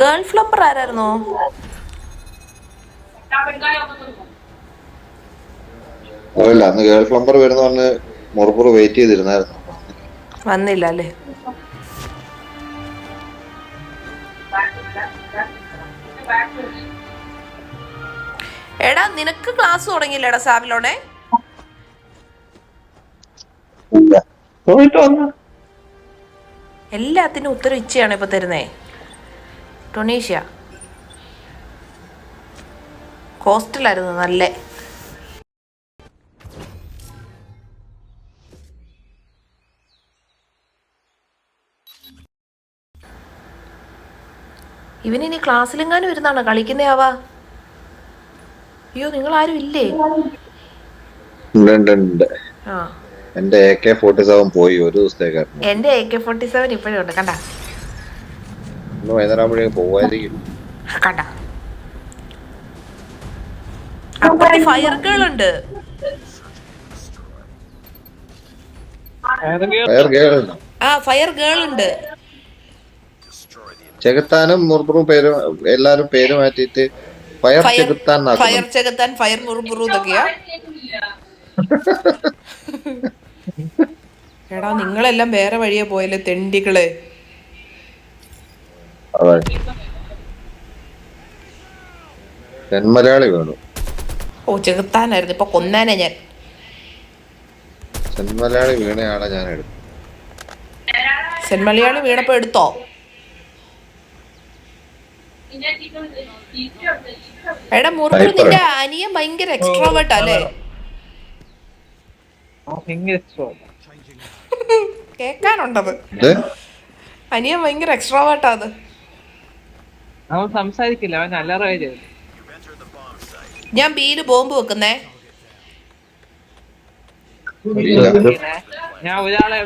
Girl ഫ്ലംബർ ആരായിരുന്നു? അറിയില്ല അന്ന് ഗേൾ ഫ്ലംബർ വരുന്ന പറഞ്ഞ് മുറപ്പുറ വെയിറ്റ് ചെയ്തിരുന്നായിരുന്നു. വന്നില്ല അല്ലേ? എടാ നിനക്ക് ക്ലാസ് തുടങ്ങിയില്ലേടാ വന്നു. എല്ലാത്തിനും ഉത്തരം ഇച്ചയാണ് ഇപ്പൊ തരുന്നേ? ടൊണീഷ്യ. കോസ്റ്റിലായിരുന്നു നല്ല. ഇവനിനി ക്ലാസ്സിലെങ്ങാനും ഇരുന്നാണോ കളിക്കുന്നയാവാ അയ്യോ നിങ്ങൾ ആരും ഇല്ലേ എന്റെ എ കെ ഫോർട്ടി സെവൻ പോയി ഒരു ദിവസത്തേക്കായിരുന്നു എന്റെ എ കെ ഫോർട്ടി സെവൻ ഇപ്പോഴും ഉണ്ട് കണ്ട? ഇന്ന് വൈകുന്നേരം ആകുമ്പോഴേക്കും പോവായിരിക്കും കണ്ട. ഫയർ ഗേൾ ഉണ്ട് ഫയർ ഗേൾ ആ ഫയർ ഗേൾ ഉണ്ട് ചെകുത്താനും മുർബറും പേരും എല്ലാരും പേര് മാറ്റിയിട്ട് ഫയർ ചെകുത്താൻ ഫയർ ചെകുത്താൻ ഫയർ മുറുമുറു ഇതൊക്കെയാ. എടാ നിങ്ങളെല്ലാം വേറെ വഴിയെ പോയല്ലേ തെണ്ടികൾ. അതെ. തെന്മലയാളി വേണു. ഓ ചെറുത്താനായിരുന്നു ഇപ്പൊ കൊന്നാനാ ഞാൻ. തെന്മലയാളി വീണയാളെ ഞാൻ എടുത്തു. സെന്മലയാളി വീണപ്പോ എടുത്തോ? എടാ മുറിവ്. നിന്റെ അനിയൻ ഭയങ്കര എക്സ്ട്രോവേർട്ട് അല്ലേ? കേക്കാനുണ്ടത് അനിയൻ ഭയങ്കര എക്സ്ട്രോവേർട്ടാ അത് അവൻ സംസാരിക്കില്ല അവൻ അലറുകയും ചെയ്തു. ഞാൻ ബീൽ ബോംബ് വെക്കുന്നേ. ഞാൻ ഒരാളെ.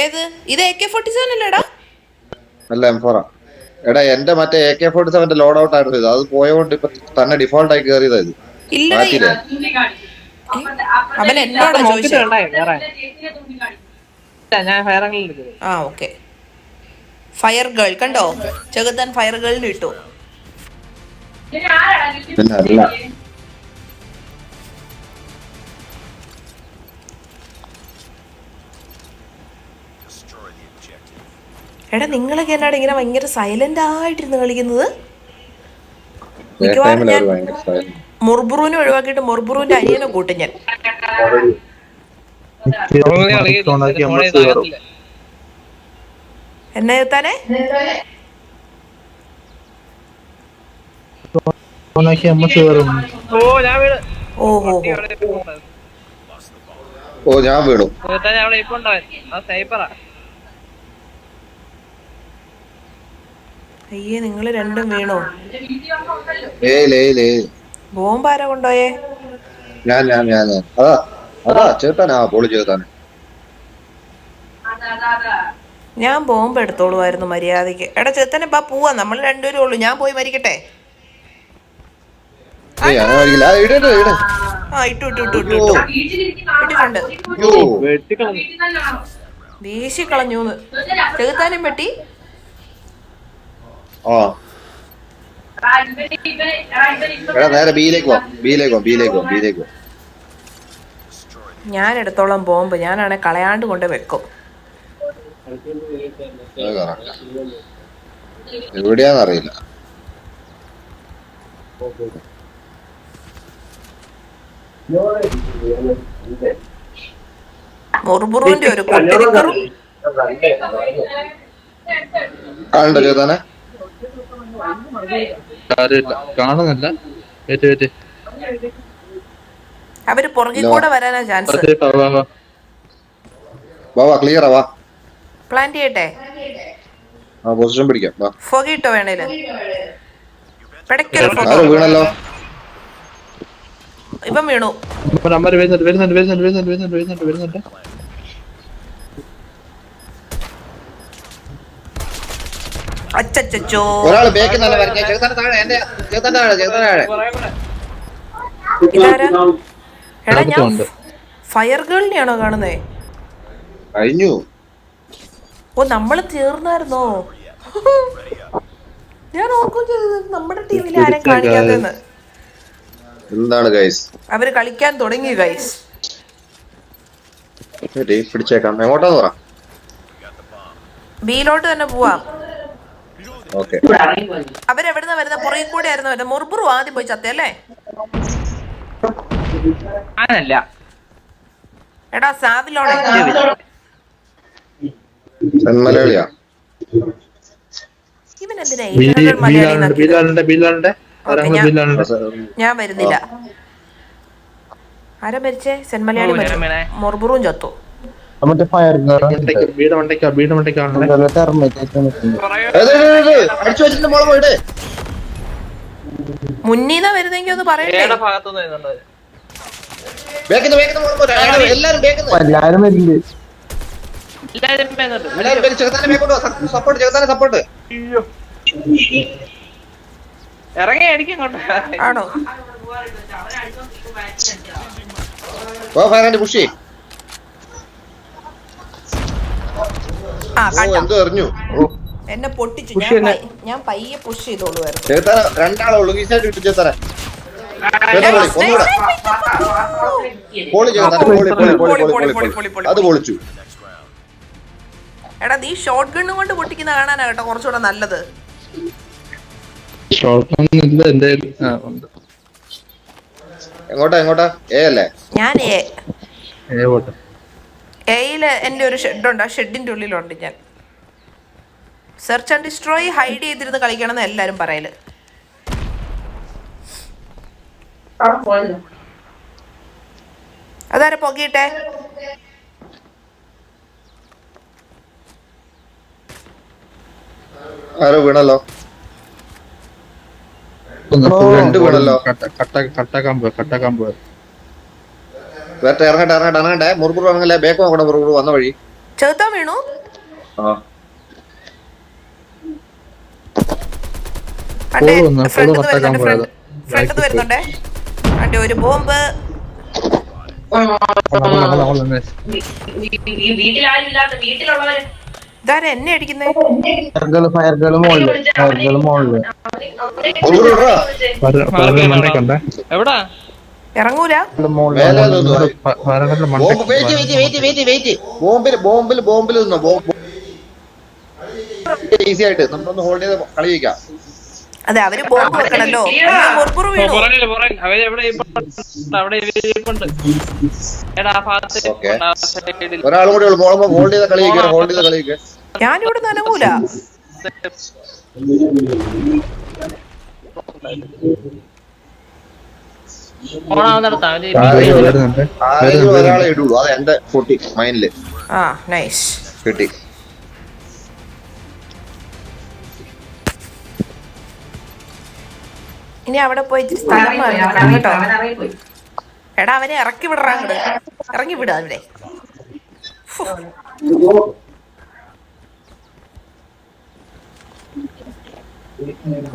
ഏത്? ഇത് എ കെ ഫോർട്ടി സെവൻ അല്ലേടാ? അല്ല എം ഫോറാ എടാ എന്റെ മറ്റേ എ കെ ഫോർട്ടി സെവന്റെ ലോഡ് ഔട്ട് ആയിരുന്നു ഇത്. അത് പോയോണ്ട് ഇപ്പൊ തന്നെ ഡിഫോൾട്ട് ആയി കയറിയതാ ഇത്. ഇല്ല മാറ്റിയില്ലേ? അവൻ എന്നോടാ നോക്കിട്ട് ചോദിച്ചത് ആ ഓക്കെ ഫയർ ഗേൾ കണ്ടോ? ചെകുത്താൻ ഫയർ ഗേളിന് ഇട്ടു. എടാ നിങ്ങളൊക്കെ എന്നാണ് ഇങ്ങനെ ഭയങ്കര സൈലന്റ് ആയിട്ടിരുന്ന് കളിക്കുന്നത്? മിക്കവാറും ഞാൻ. മുർബുറുവിനെ ഒഴിവാക്കിയിട്ട് മുർബുറുവിന്റെ അനിയനെ കൂട്ടും ഞാൻ നമ്മൾ കളിയില്ല, ഇതിന്റെ ഫോണിൽ ഇതാകത്തില്ല. എന്നെ എത്താനെ ഓ ഞാൻ വീണു. ഒരുത്തൻ അവിടെ ഇപ്പൊ ഉണ്ടാവും ആ സൈപ്പറാ അയ്യേ നിങ്ങൾ രണ്ടും വീണോ? ഏയ് ലേ ലേ ബോംബ് ആരാ കൊണ്ടോയേ ഞാൻ ഞാൻ ഞാൻ ഞാൻ. അതാ. അതാ ചേർത്താനാ പോളി ചേർത്താൻ ഞാൻ ബോംബ് എടുത്തോളുമായിരുന്നു മര്യാദയ്ക്ക് എടാ ചെത്തനെ ബാ പോവാ നമ്മൾ രണ്ടുപേരും ഉള്ളു. ഞാൻ പോയി മരിക്കട്ടെ? ആ, ഇട് ഇട് ഇട്. ആ ഇട്ടു ഇട്ടു ഇട്ടു ഇട്ടു ഇട്ടിട്ടുണ്ട്. വീശി കളഞ്ഞു ചെകുത്താനും എടാ നേരെ ബിയിലേക്ക് പോവാം ബിയിലേക്ക് പോവാം ബിയിലേക്ക് പോവാം ബിയിലേക്ക് പോവാം ഞാൻ എടുത്തോളം ബോംബ് ഞാനാണെ കളയാണ്ട് കൊണ്ട് വെക്കും. എവിടെയാന്നറിയില്ല. ഒരു കൊട്ടിരിക്കറും. കാണുന്നില്ല. വെറ്റ് വെറ്റ് അവർ പുറകിൽ കൂടെ വരാനാ ചാൻസ് വാ. വാ ക്ലിയറാ വാ. പ്ലാൻ ചെയ്യട്ടെ? ആ പൊസിഷൻ പിടിക്കാം വാ. ഫോഗിട്ടോ വേണേൽ? വീണല്ലോ ഇപ്പം വീണു വരുന്നുണ്ട് വരുന്നുണ്ട് വരുന്നുണ്ട് വരുന്നുണ്ട് വരുന്നുണ്ട് വരുന്നുണ്ട് വരുന്നുണ്ട്. അച്ചച്ചോ ഒരാൾ ബേക്കിൽ നല്ല വരഞ്ഞ ചെറുത്താൻ താഴെ എന്റെ ചെറുത്താൻ താഴെ ചെറുത്താൻ താഴെ. ഇതാരാ? എടാ ഞാൻ ഫയർ ഗേളിനെയാണോ കാണുന്നേ? കഴിഞ്ഞു. ഓ നമ്മൾ തീർന്നായിരുന്നോ? ഞാൻ ഓർക്കും ചെയ്തത് നമ്മുടെ ടീമിൽ ആരും കാണിക്കാതെന്ന് എന്താണ് ഗൈസ് അവർ കളിക്കാൻ തുടങ്ങി ഗൈസ് പിടിച്ചേക്കാം. എങ്ങോട്ടാന്ന് പറ? ബിയിലോട്ട് തന്നെ പോവാം. ഓക്കെ. അവരെവിടുന്ന വരുന്ന? പുറകെ കൂടെ ആയിരുന്നു? വരുന്നത് മുർബുറു ആദ്യം പോയി ചത്തേ അല്ലേ? ഞാനല്ല എടാ മലയാളിയാ ഇവൻ എന്തിനാ ആരാണ് ഞാൻ- വരുന്നില്ല. ആരാ മരിച്ചേ? സെൻ മൊർബുറും ചത്തു? മുന്നീന്നാ ഫയർ ഒന്ന് വീട് ബേക്കുന്ന ബേക്കുന്ന എല്ലാരും ബേക്കുന്നു എല്ലാരും വരുന്നുണ്ട് എല്ലാരും വരുന്നുണ്ട് എല്ലാരും ബേക്ക് ചെറുതാനെ ബേക്കോട്ട് സപ്പോർട്ട് ചെറുതാനെ സപ്പോർട്ട് ഇറങ്ങി അടിക്കും ആണോ ഓ പുഷി എന്തോ എറിഞ്ഞു എന്നെ പൊട്ടിച്ചു ഞാൻ. പയ്യെ- ഞാൻ പയ്യെ പുഷ് ചെയ്തോളൂ ചെറുതാന രണ്ടാളെ ഉള്ളു ഈസായിട്ട് വിട്ടു ചെറുതാനെ ഒന്നുകൂടെ പോളി പോളി അത് പൊളിച്ചു. എടാ നീ ഷോർട്ട് ഗണ്ണും കൊണ്ട് പൊട്ടിക്കുന്ന കാണാനാ കേട്ടോ കുറച്ചുകൂടെ നല്ലത്. എന്റെ ഉണ്ട്. എങ്ങോട്ടാ എങ്ങോട്ടാ? എ അല്ലേ? ഞാൻ എ എയിൽ എന്റെ ഒരു ഷെഡുണ്ട് ആ ഷെഡിന്റെ ഉള്ളിലുണ്ട് ഞാൻ. സെർച്ച് ആൻഡ് ഡിസ്ട്രോയ് ഹൈഡ് ചെയ്തിരുന്ന് കളിക്കണം എന്ന് എല്ലാരും പറയൽ. അതാരെ പൊകിയിട്ടെ ആരോ വീണല്ലോ? രണ്ട് വീണല്ലോ. കട്ട കട്ട കട്ടാക്കാൻ പോയി കട്ടാക്കാൻ പോയി വേറെ ഇറങ്ങട്ടെ ഇറങ്ങട്ടെ ഇറങ്ങട്ടെ. മുറുകുറു ഇറങ്ങല്ലേ? ബേക്ക് നോക്കണം മുറുകുറു വന്ന വഴി. ചെറുത്താൻ വീണു? ആ. അണ്ടേ പോൾ വന്നു, ഫ്രണ്ട് പോൾ കട്ടാക്കാൻ വരുന്നുണ്ട്. ഒരു ബോംബ്. വീട്ടിലാരുമില്ലാത്ത വീട്ടിലുള്ളവര്. ഇതാരെ എന്നെ അടിക്കുന്നേ? എവിടാ? ഇറങ്ങൂല. ബോംബിൽ ബോംബിൽ ബോംബിൽ ബോംബ് ഈസി ആയിട്ട്. നമ്മളൊന്ന് ഹോൾഡ് ചെയ്ത് കളി ജയിക്കാം അതെ അവർ ബോംബ് വെക്കണല്ലോ. വീണു. ഒരാളും കൂടി ഹോൾഡ് ചെയ്ത ഹോൾഡ് ചെയ്ത ഞാനിവിടെ നനങ്ങൂല ആരെങ്കിലും ഒരാളെ ഇടുള്ളൂ അത് എന്റെ നൈസ് കിട്ടി. ഇനി അവിടെ പോയി ഇച്ചിരി സ്ഥലം മാറി കേട്ടോ. എടാ അവനെ ഇറക്കി വിടറാ അങ്ങട്. ഇറങ്ങി വിടാ അവിടെ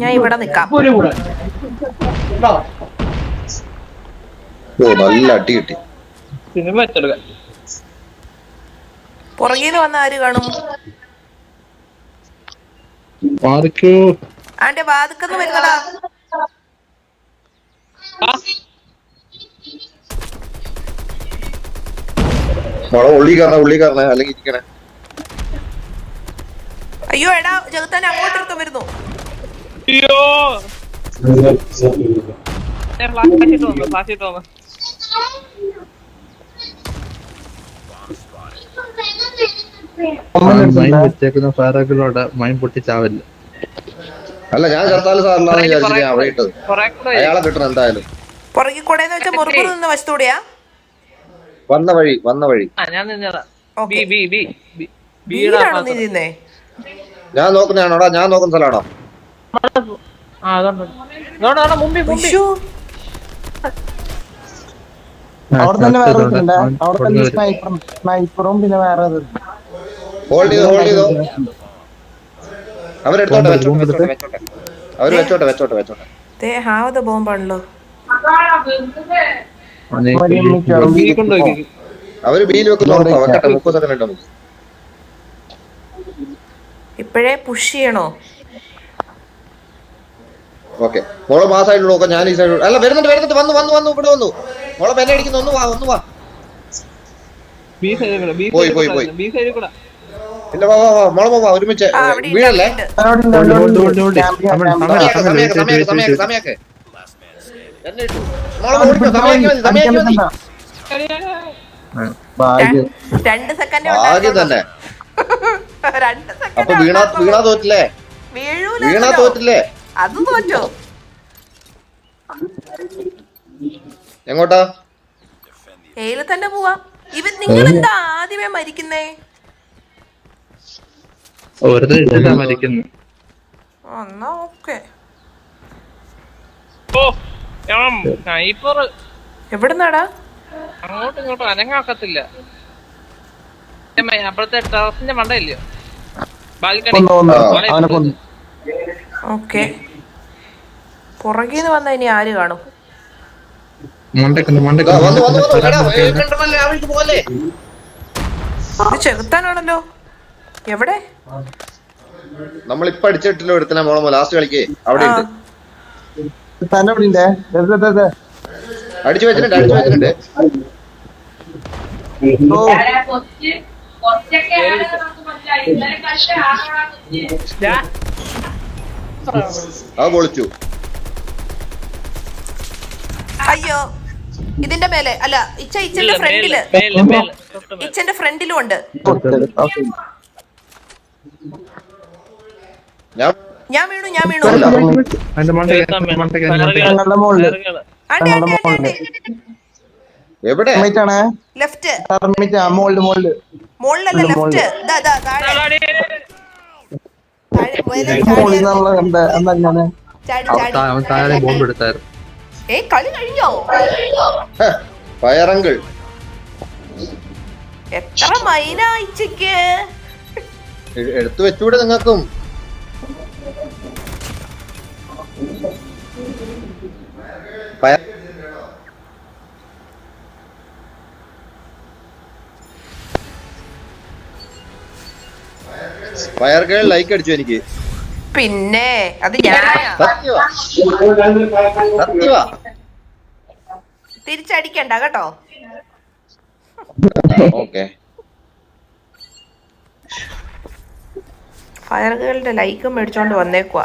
ഞാൻ ഇവിടെ നിക്കാം. ഓ നല്ല അടി കിട്ടി. വന്ന ആര് കാണും? ആന്റെ വാതുക്കെന്ന് വരുന്നടാ മോളെ ഉള്ളി കയറണ ഉള്ളി കയറണ അല്ലെങ്കിൽ ഇരിക്കണേ. അയ്യോ എടാ ജഗത്താൻ അങ്ങോട്ട് എടുത്തു വരുന്നു. അയ്യോ. മൈൻ വെച്ചേക്കുന്ന ഫയറുകളോട് മൈൻ പൊട്ടിച്ചാവില്ല. അല്ല ഞാൻ ചത്താലും സാറിന് ഞാൻ അവിടെ ഇട്ടത്. അയാളെ കിട്ടണം എന്തായാലും. പുറകെ കൂടെന്ന് വെച്ചാൽ മുറുകുറു നിന്ന് വശത്തൂടെയാ? വന്ന വഴി വന്ന വഴി. ആ ഞാൻ നിന്നതാ ബി ബി ബി ബി ബിയുടെ വീടാണോ നീ നിന്നേ? ഞാൻ നോക്കുന്നതാണോടാ ഞാൻ നോക്കുന്ന സ്ഥലമാണോ അവിടെ തന്നെ വേറെ ഒരുത്തനുണ്ട്. അവിടെ തന്നെ സ്നൈപ്പറും സ്നൈപ്പറും പിന്നെ വേറെ ഹോൾഡ് ചെയ്തോ ഹോൾഡ് ചെയ്തോ? അവരെടുത്തോട്ടെ വെച്ചോട്ടെ വെച്ചോട്ടെ വെച്ചോട്ടെ വെച്ചോട്ടെ. വെച്ചോട്ടെ വെച്ചോട്ടെ ദേ ഹാവ് ദ ബോംബാണല്ലോ വലിയ മിക്കവാറും ബി കൊണ്ടുപോയി അവർ ബിയിൽ വെക്കുന്ന ഉറപ്പാ വെക്കട്ടെ മുപ്പത് സെക്കൻഡ് ഉണ്ട് ഇപ്പോഴേ പുഷ് ചെയ്യണോ? ഓക്കെ മോളെ ആ സൈഡിൽ നോക്കാം. ഞാൻ ഈ സൈഡിൽ അല്ല വരുന്നുണ്ട് വരുന്നുണ്ട്. വന്നു വന്നു വന്നു ഇവിടെ വന്നു. മോളെ പെന്നെ അടിക്കുന്നു. ഒന്ന് വാ ഒന്ന് വാ. പോയി, പോയി, പോയി. ഇല്ല വാ വാ വാ മോളെ വാ, വാ ഒരുമിച്ച് വീണല്ലേ വീഴല്ലേ? രണ്ട് സെക്കൻഡ് ആദ്യം തന്നെ. രണ്ട് അപ്പൊ വീണാ വീണാ തോറ്റില്ലേ? വീണാ തോറ്റില്ലേ? അത് തോറ്റോ? എങ്ങോട്ടാ? ഏൽ തന്നെ പോവാ. ഇവൻ നിങ്ങൾ എന്താ ആദ്യമേ മരിക്കുന്നേ? വെറുതെ ഇട്ടിട്ടാ മരിക്കുന്നു ആ, എന്നാ ഓക്കെ. ഓ സ്നൈപ്പർ എവിടുന്നാടാ? അങ്ങോട്ടും ഇങ്ങോട്ടും അനങ്ങാക്കത്തില്ല. അപ്പോഴത്തെ ടെറസിന്റെ മണ്ടയില്ലയോ? ബാൽക്കണി. കൊന്നു കൊന്നു ആ. അവനെ കൊന്നു ഓക്കെ. പുറകിന്ന് വന്ന ഇനി ആര് കാണും? ചെകുത്താനാണല്ലോ എവിടെ? നമ്മൾ ഇപ്പൊ അടിച്ചിട്ടില്ല ഒരുത്തനെ മോളെ ലാസ്റ്റ് കളിക്ക്. അവിടെ ഉണ്ട്. തന്നെ. അടിച്ചു വെച്ചിട്ടുണ്ട് അടിച്ചു വെച്ചിട്ടുണ്ട്. അത് പൊളിച്ചു. അയ്യോ ഇതിന്റെ മേലെ അല്ല ഇച്ച ഇച്ചന്റെ ഫ്രണ്ടിൽ ഇച്ചന്റെ ഫ്രണ്ടിലും ഉണ്ട് കൊടുത്തത്. ഓക്കേ. ഞാൻ ഞാൻ വീണു ഞാൻ വീണു. എവിടെ? ലെഫ്റ്റ് ലെഫ്റ്റ് എടുത്തായിരുന്നു. ഏയ് കളി കഴിഞ്ഞോ? ഫയറങ്കിൾ എത്ര മൈന ഇച്ചക്ക്? എടുത്തു വെച്ചൂടെ നിങ്ങൾക്കും? ഫയർ ഗേൾ ലൈക്ക് അടിച്ചു എനിക്ക്. പിന്നെ അത് സത്യവാ. തിരിച്ചടിക്കണ്ട കേട്ടോ. ഓക്കെ. ഫയർ ഗേളിന്റെ ലൈക്കും മേടിച്ചോണ്ട് വന്നേക്കുവാ.